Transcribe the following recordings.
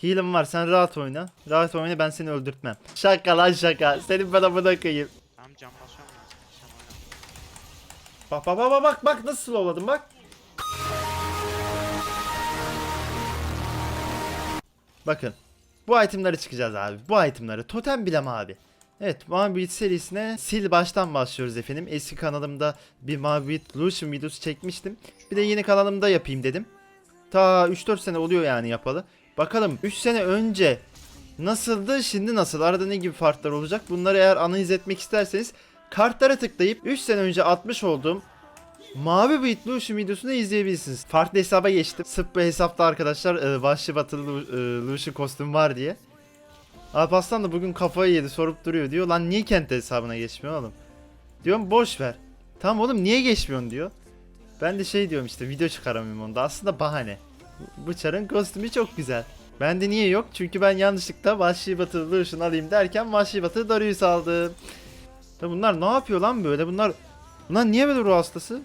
Heal'ım var sen rahat oyna. Rahat oyna ben seni öldürtmem. Şaka lan şaka. Senin bana buna koyayım. Tamam basıyorum oyna. Bak bak bak bak bak nasıl slowladım bak. Bakın. Bu itemları çıkacağız abi. Bu itemları. Totem bilem abi. Evet Mavi Beat serisine sil baştan başlıyoruz efendim. Eski kanalımda bir Mavi Beat Lucian videosu çekmiştim. Bir de yeni kanalımda yapayım dedim. Ta 3-4 sene oluyor yani yapalı. Bakalım 3 sene önce nasıldı şimdi nasıl? Arada ne gibi farklar olacak? Bunları eğer analiz etmek isterseniz kartlara tıklayıp 3 sene önce atmış olduğum Mavi Beat Lucian videosunu izleyebilirsiniz. Farklı hesaba geçtim. Sırf hesapta arkadaşlar e, Vahşi Batılı e, Lucian kostüm var diye. Alparslan da bugün kafayı yedi sorup duruyor diyor. Lan niye kendi hesabına geçmiyor oğlum? Diyorum boş ver. Tamam oğlum niye geçmiyorsun diyor. Ben de şey diyorum işte video çıkaramıyorum onda. Aslında bahane. Bu çarın kostümü çok güzel. Bende niye yok? Çünkü ben yanlışlıkla Vahşi Batılı Lucian alayım derken Vahşi Batılı Darius aldım. Ya bunlar ne yapıyor lan böyle? Bunlar Bunlar niye böyle ruh hastası?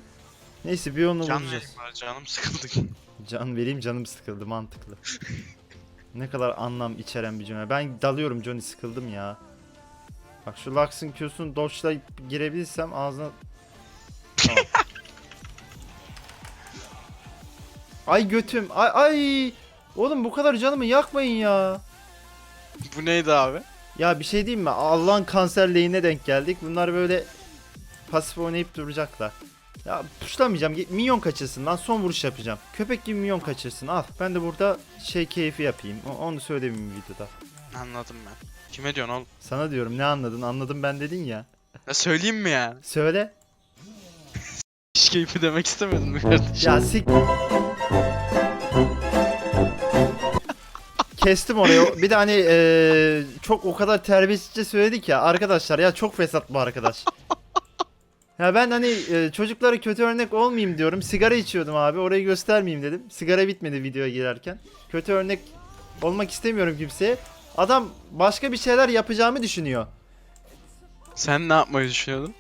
Neyse bir onu Can vereyim bari canım sıkıldı. Can vereyim canım sıkıldı mantıklı. ne kadar anlam içeren bir cümle. Ben dalıyorum Johnny sıkıldım ya. Bak şu Lux'ın Q'sunu dodge'la girebilirsem ağzına... Tamam. ay götüm. Ay ay. Oğlum bu kadar canımı yakmayın ya. Bu neydi abi? Ya bir şey diyeyim mi? Allah'ın kanser lehine denk geldik. Bunlar böyle pasif oynayıp duracaklar. Ya puşlamayacağım. Minyon kaçırsın lan. Son vuruş yapacağım. Köpek gibi minyon kaçırsın. Al. Ben de burada şey keyfi yapayım. Onu söylemeyeyim videoda. Anladım ben. Kime diyorsun oğlum? Sana diyorum ne anladın? Anladım ben dedin ya. Ya söyleyeyim mi yani? Söyle. Hiç keyfi demek istemedim mi kardeşim? Ya sik... Kestim orayı. Bir de hani eee, çok o kadar terbiyesizce söyledik ya. Arkadaşlar ya çok fesat bu arkadaş. Ya ben hani eee, çocuklara kötü örnek olmayayım diyorum. Sigara içiyordum abi. Orayı göstermeyeyim dedim. Sigara bitmedi videoya girerken. Kötü örnek olmak istemiyorum kimseye. Adam başka bir şeyler yapacağımı düşünüyor. Sen ne yapmayı düşünüyordun?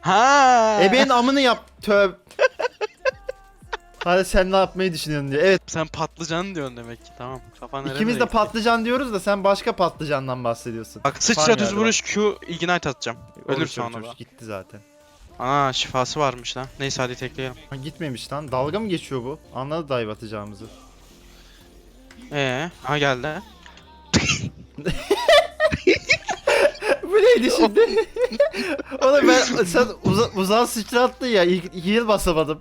Ha. E benim amını yap. Töv. Hadi sen ne yapmayı düşünüyorsun diyor. Evet Sen patlıcan diyorsun demek ki. Tamam. Kafan nereye İkimiz de gitti? patlıcan diyoruz da sen başka patlıcandan bahsediyorsun. Bak sıçra Farm düz vuruş Q ignite atacağım. Ölür Olur, sonra da. Gitti zaten. Ana şifası varmış lan. Neyse hadi tekleyelim. Ha, gitmemiş lan. Dalga mı geçiyor bu? Anladı dive atacağımızı. Ee, ha geldi. bu neydi şimdi? Oğlum ben sen uza, uzağa sıçrattın ya. Heal basamadım.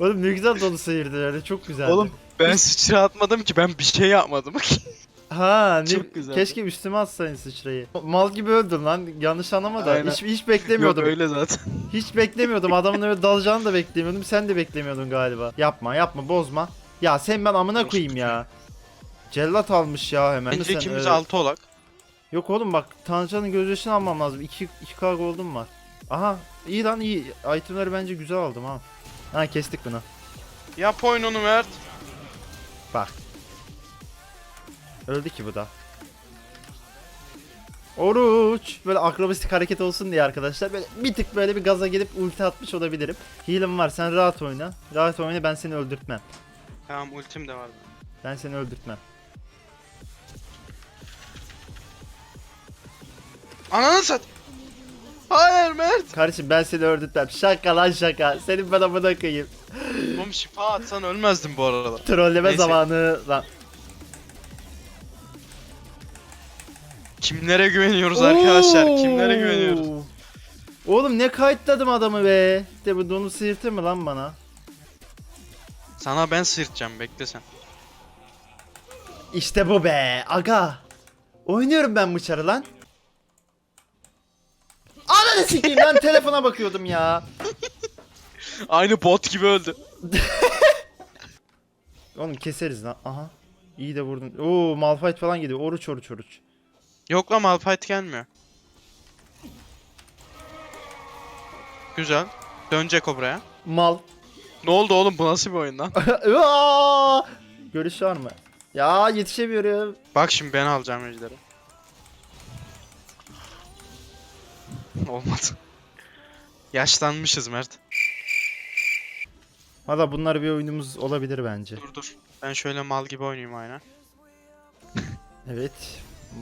Oğlum ne güzel dolu seyirdi öyle çok güzeldi. Oğlum ben sıçra atmadım ki ben bir şey yapmadım. ha ne, çok güzeldi. keşke üstüme atsaydın sıçrayı. Mal gibi öldüm lan yanlış anlama da Aynen. hiç, hiç beklemiyordum. Yok öyle zaten. Hiç beklemiyordum. Adamın öyle dalacağını da beklemiyordum. Sen de beklemiyordun galiba. Yapma yapma bozma. Ya sen ben amına koyayım ya. Cellat almış ya hemen. Bence Sen, ikimiz e, altı olak. Yok oğlum bak Tancan'ın gözyaşını almam lazım. 2 2k gold'um var. Aha iyi lan iyi. Itemleri bence güzel aldım ha. Ha kestik bunu. Yap oyununu Mert. Öldü ki bu da. Oruç. Böyle akrobastik hareket olsun diye arkadaşlar. Böyle bir tık böyle bir gaza gelip ulti atmış olabilirim. Heal'ım var sen rahat oyna. Rahat oyna ben seni öldürtmem. Tamam ultim de vardı. Ben seni öldürtmem. Ananı sat. Hayır Mert. Kardeşim ben seni öldürtmem. Şaka lan şaka. Senin bana buna koyayım. Oğlum şifa atsan ölmezdin bu arada. Trolleme Neyse. zamanı. Lan. Kimlere güveniyoruz arkadaşlar? Kimlere güveniyoruz? Oğlum ne kayıtladım adamı be. De bu donu sıyırtır mı lan bana? Sana ben sıyırtacağım bekle sen. İşte bu be. Aga. Oynuyorum ben bu çarı lan. Ananı sikeyim lan telefona bakıyordum ya. Aynı bot gibi öldü. Oğlum keseriz lan. Aha. İyi de vurdun. Oo Malphite falan gidiyor. Oruç oruç oruç. Yok lan Malphite gelmiyor. Güzel. Dönecek o buraya. Mal. Ne oldu oğlum bu nasıl bir oyun lan? Görüş var mı? Ya yetişemiyorum. Bak şimdi ben alacağım ejderi. Olmadı. Yaşlanmışız Mert. Valla bunlar bir oyunumuz olabilir bence. Dur dur. Ben şöyle mal gibi oynayayım aynen. Evet.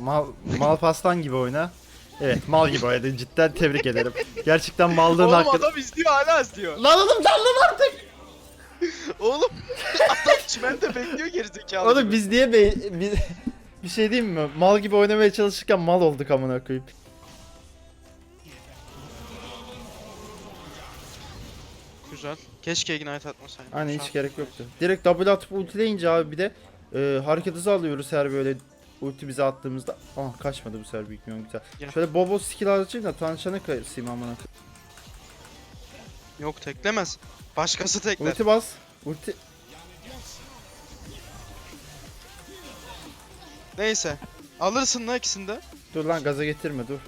Mal, mal pastan gibi oyna. Evet mal gibi oynadın cidden tebrik ederim. Gerçekten mallığın Oğlum hakkı... adam izliyor hala izliyor. Lan oğlum daldım artık. Oğlum adam çimende bekliyor gerizekalı. Oğlum gibi. biz niye be... biz- bir şey diyeyim mi? Mal gibi oynamaya çalışırken mal olduk amına koyayım. Güzel. Keşke ignite atmasaydım. Hani hiç gerek yoktu. Direkt double atıp ultileyince abi bir de e, hareket hızı alıyoruz her böyle ulti bize attığımızda. Ah kaçmadı bu sefer büyük milyon güzel. Ya. Şöyle bobo skill alacağım da tanışana kayırsayım amına. Yok teklemez. Başkası tekler. Ulti bas. Ulti. Neyse. Alırsın la ikisini de. Dur lan gaza getirme dur.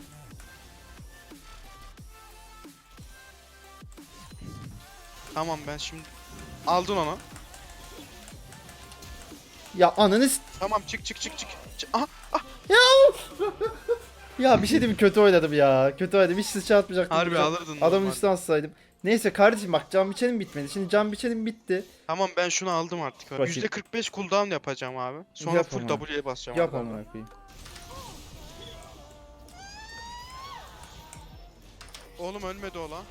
Tamam ben şimdi aldın onu. Ya ananı s- Tamam çık çık çık çık. Çık- Aha Ya bir şey diyeyim kötü oynadım ya. Kötü oynadım. Hiç sıçra atmayacaktım. harbi Güzel. alırdın. Adamın üstüne atsaydım. Neyse kardeşim bak can biçenim bitmedi. Şimdi can biçenim bitti. Tamam ben şunu aldım artık. Bakayım. %45 cooldown yapacağım abi. Sonra Yap full. W'ye basacağım. Yap amına koyayım. Oğlum ölmedi o lan.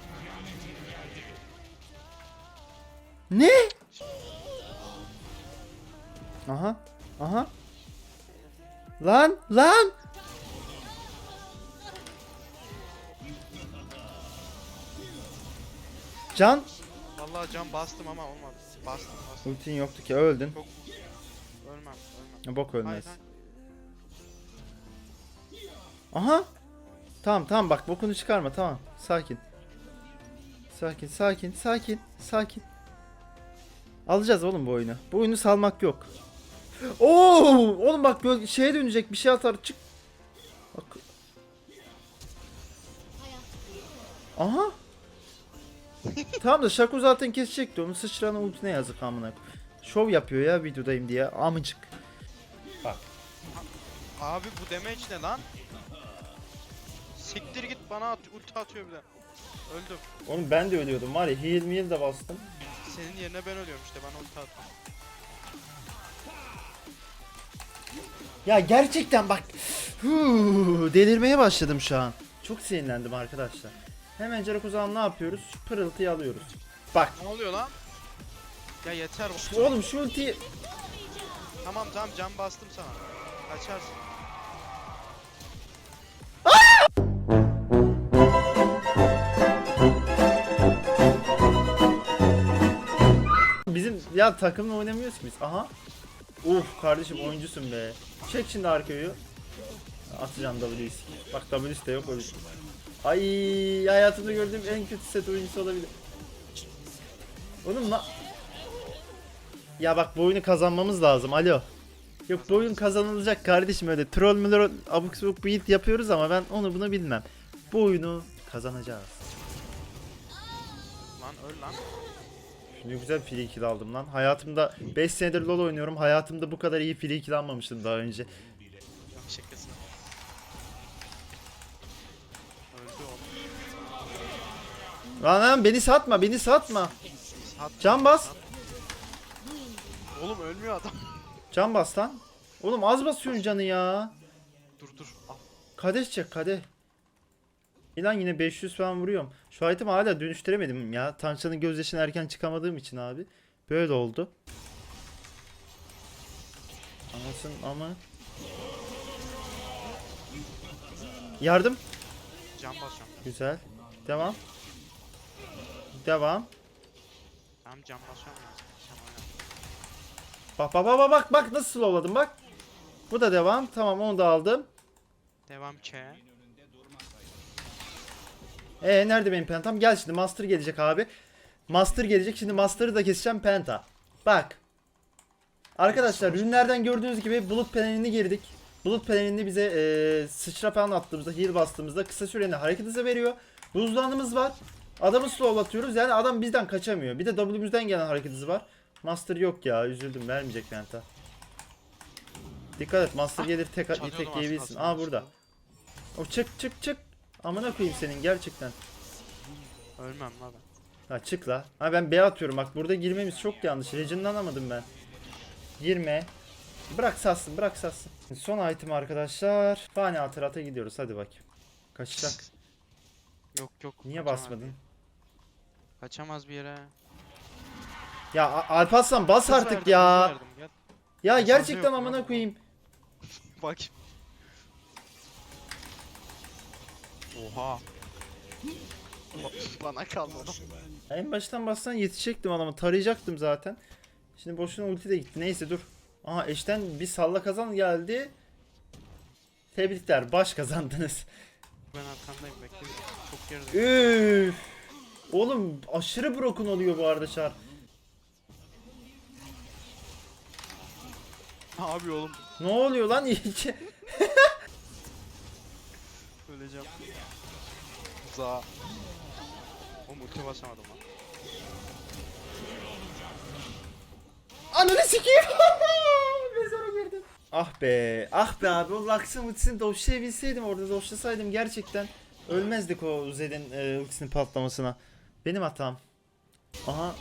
Ne? Aha. Aha. Lan lan. Can. Vallahi can bastım ama olmadı. Bastım bastım. Ultin yoktu ki öldün. Çok ölmem ölmem. Bok ölmez. Aha. Tamam tamam bak bokunu çıkarma tamam. Sakin. Sakin sakin sakin sakin. Alacağız oğlum bu oyunu. Bu oyunu salmak yok. Oo, oğlum bak şeye dönecek bir şey atar çık. Bak. Aha. tamam da Shaco zaten kesecekti onu sıçrana ultine yazık amına. Şov yapıyor ya videodayım diye amıcık. Abi bu damage ne lan? Siktir git bana at, ulti atıyor bir de. Öldüm. Oğlum ben de ölüyordum var ya heal meal de bastım. Senin yerine ben ölüyorum işte bana ulti at. Ya gerçekten bak. Huu, delirmeye başladım şu an. Çok sinirlendim arkadaşlar. Hemen zaman ne yapıyoruz? Pırıltıyı alıyoruz. Bak. Ne oluyor lan? Ya yeter. bu- Oğlum şu ultiyi... Tamam tamam can bastım sana. Kaçarsın. Ya takımla oynamıyoruz ki biz. Aha. Uf kardeşim oyuncusun be. Çek şimdi arkayı. Atacağım W'yi. Bak W'si de yok öyle. Ay hayatımda gördüğüm en kötü set oyuncusu olabilir. Oğlum la... Ya bak bu oyunu kazanmamız lazım. Alo. Yok bu oyun kazanılacak kardeşim öyle troll müller abuk sabuk beat yapıyoruz ama ben onu bunu bilmem. Bu oyunu kazanacağız. Lan öl lan. Şimdi güzel free kill aldım lan. Hayatımda 5 senedir LoL oynuyorum. Hayatımda bu kadar iyi free kill almamıştım daha önce. Lan lan beni satma, beni satma. Sat. Can bas. Oğlum ölmüyor adam. Can bas lan. Oğlum az basıyorsun canı ya. dur dur. Al. Kadeh çek kadeh. İlan yine 500 falan vuruyorum. Şu itemi hala dönüştüremedim ya. Tanrıçanın gözyaşına erken çıkamadığım için abi. Böyle oldu. Anasın ama. Yardım. Can basıyorum. Güzel. Devam. Devam. Tamam can basıyorum bak bak bak bak bak nasıl slowladım bak. Bu da devam. Tamam onu da aldım. Devam K. Ee nerede benim pentam? Gel şimdi master gelecek abi. Master gelecek. Şimdi master'ı da keseceğim penta. Bak. Arkadaşlar ürünlerden gördüğünüz gibi bulut pelenini girdik. Bulut pelenini bize ee, sıçra falan attığımızda, heal bastığımızda kısa süreli hareket hızı veriyor. Buzlanımız var. Adamı slowlatıyoruz. Yani adam bizden kaçamıyor. Bir de W'müzden gelen hareket hızı var. Master yok ya. Üzüldüm. Vermeyecek penta. Dikkat et. Master gelir tek, tek yiyebilirsin. Aa burada. O çık çık çık. Amına koyayım senin gerçekten. Ölmem la ben. Ha çık la. Ha ben B atıyorum bak burada girmemiz çok yanlış. Regin'lanamadım ben. Girme. Bırak sassın bırak sassın. Son item arkadaşlar. Fani hatırata gidiyoruz hadi bak. Kaçacak. Yok yok. Niye kaçamaz basmadın? Kaçamaz bir yere. Ya Alparslan bas Hız artık verdim, ya. hız verdim, gel. Ya gerçekten yok amına koyayım. Bak. Oha. Ba- Bana kaldı oğlum. En baştan bassan yetişecektim adamı. Tarayacaktım zaten. Şimdi boşuna ulti de gitti. Neyse dur. Aha eşten bir salla kazan geldi. Tebrikler baş kazandınız. Ben arkandayım bekle. Çok. Üf. Oğlum aşırı broken oluyor bu arada şar. Abi oğlum Ne oluyor lan? Öleceğim. Za. O multi basamadım lan. Ananı sikeyim. Mezara girdim. Ah be. Ah be abi. O Lux'ın ultisini doşlayabilseydim orada doşlasaydım gerçekten ölmezdik o Zed'in e, ultisinin patlamasına. Benim hatam. Aha.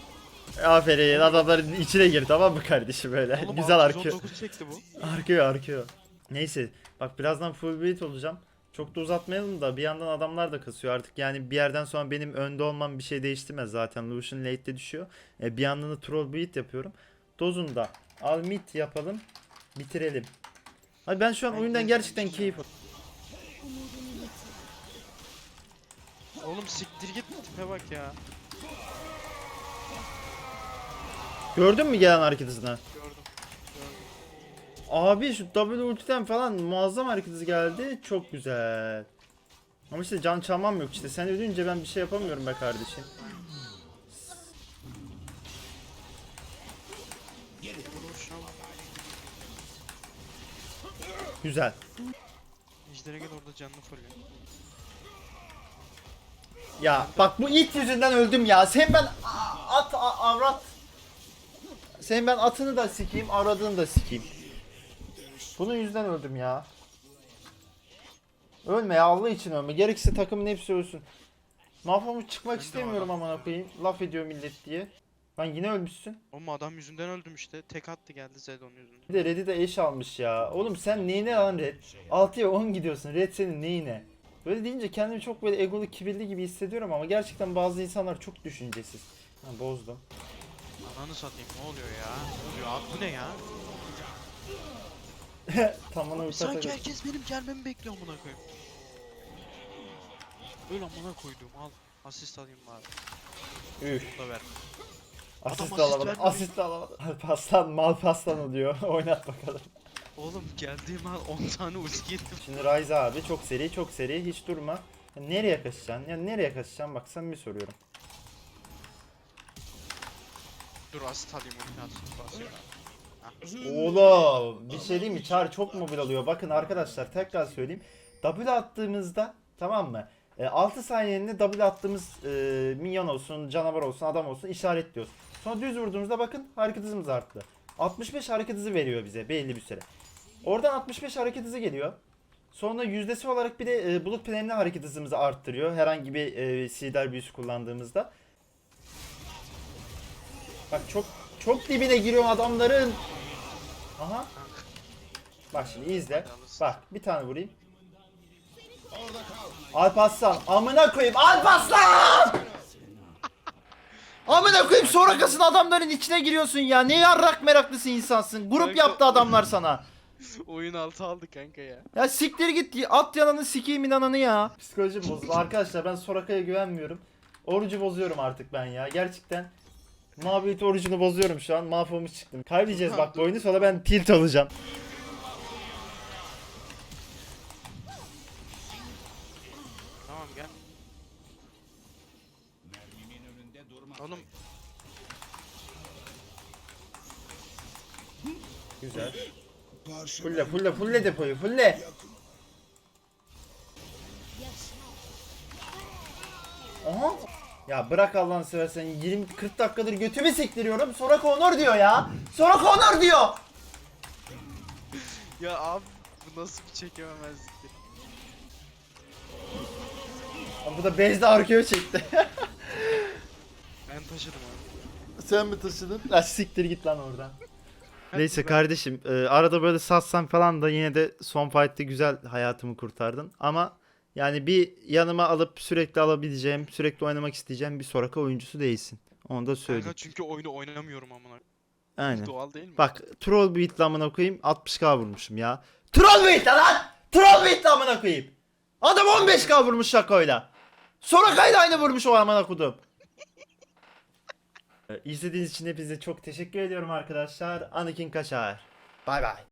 Aferin adamların içine gir tamam mı kardeşim böyle. Oğlum Güzel arkıyor. 619 çekti bu. Arkıyor arkıyor. Neyse bak birazdan full build olacağım. Çok da uzatmayalım da bir yandan adamlar da kasıyor artık yani bir yerden sonra benim önde olmam bir şey değiştirmez zaten Lucian late'de düşüyor. E, bir yandan da troll build yapıyorum. Dozunda al mid yapalım bitirelim. Abi ben şu an oyundan gerçekten keyif Oğlum siktir git tipe bak ya. Gördün mü gelen hareket hızını? Abi şu W ultiden falan muazzam hareket hızı geldi. Çok güzel. Ama işte can çalmam yok işte. Sen ölünce ben bir şey yapamıyorum be kardeşim. Güzel. Ejder'e gel orada canını fulle. Ya bak bu it yüzünden öldüm ya. Sen ben at avrat. Sen ben atını da sikeyim, avradını da sikeyim. Bunun yüzünden öldüm ya. Ölme ya Allah için ölme. Gerekirse takımın hepsi ölsün. Mahvolmuş çıkmak de istemiyorum amına koyayım. Laf ediyor millet diye. Lan yine ölmüşsün. Oğlum adam yüzünden öldüm işte. Tek attı geldi Zed onun yüzünden. Bir de Red'i de eş almış ya. Oğlum sen neyine lan Red? 6'ya 10 gidiyorsun. Red senin neyine? Böyle deyince kendimi çok böyle egolu kibirli gibi hissediyorum ama gerçekten bazı insanlar çok düşüncesiz. Ha, bozdum. Ananı satayım ne oluyor ya? Ne oluyor abi bu ne ya? Tamına uçak Sanki herkes benim gelmemi bekliyor amına koyayım. Öl amına koyduğum al. Asist alayım bari. Üf. Bunu da ver. Asist asist alamadım. vermiyor. Asist alamadım. Mal pastan diyor. Oynat bakalım. Oğlum geldiğim an 10 tane ulti yedim. Şimdi Ryze abi çok seri çok seri hiç durma. Ya nereye kaçacaksın? Ya nereye kaçacaksın? Bak samimi soruyorum. Dur asist alayım ulti basıyor. Oğlum bir şey diyeyim mi? Çağrı çok mobil alıyor. Bakın arkadaşlar tekrar söyleyeyim. W attığımızda tamam mı? 6 saniyenin W attığımız e, minyon olsun, canavar olsun, adam olsun işaretliyoruz. Sonra düz vurduğumuzda bakın hareket hızımız arttı. 65 hareket hızı veriyor bize belli bir süre. Oradan 65 hareket hızı geliyor. Sonra yüzdesi olarak bir de e, bulut planine hareket hızımızı arttırıyor. Herhangi bir e, sider büyüsü kullandığımızda. Bak çok çok dibine giriyor adamların. Aha. Bak şimdi izle. Bak bir tane vurayım. Alparslan amına koyayım Alparslan! amına koyayım sonrakasın adamların içine giriyorsun ya. Ne yarrak meraklısı insansın. Grup yaptı adamlar sana. Oyun altı aldı kanka ya. Ya siktir git at yananı sikeyim inananı ya. Psikolojim bozuldu arkadaşlar ben Soraka'ya güvenmiyorum. Orucu bozuyorum artık ben ya gerçekten. Mabiyet orucunu bozuyorum şu an mahvolmuş çıktım. Kaybedeceğiz bak bu oyunu sonra ben tilt olacağım. Tamam gel. Oğlum Güzel. Fulle fulle fulle depoyu fulle. Aha. Ya bırak Allah'ını seversen 20 40 dakikadır götümü sektiriyorum. Soraka Onur diyor ya. Soraka Onur diyor. ya abi bu nasıl bir çekememezliktir? Ama bu da bezde arkaya çekti. taşıdım abi. Sen mi taşıdın? La siktir git lan oradan. Neyse kardeşim e, arada böyle satsan falan da yine de son fight'te güzel hayatımı kurtardın. Ama yani bir yanıma alıp sürekli alabileceğim, sürekli oynamak isteyeceğim bir Soraka oyuncusu değilsin. Onu da Kanka söyleyeyim. çünkü oyunu oynamıyorum amına. Aynen. Doğal değil mi? Bak troll beat amına koyayım 60k vurmuşum ya. Troll beat lan! Troll beat amına koyayım. Adam 15k vurmuş şakoyla. Soraka'yla aynı vurmuş o amına kodum. İzlediğiniz için hepinize çok teşekkür ediyorum arkadaşlar. Anakin Kaşar. Bay bay.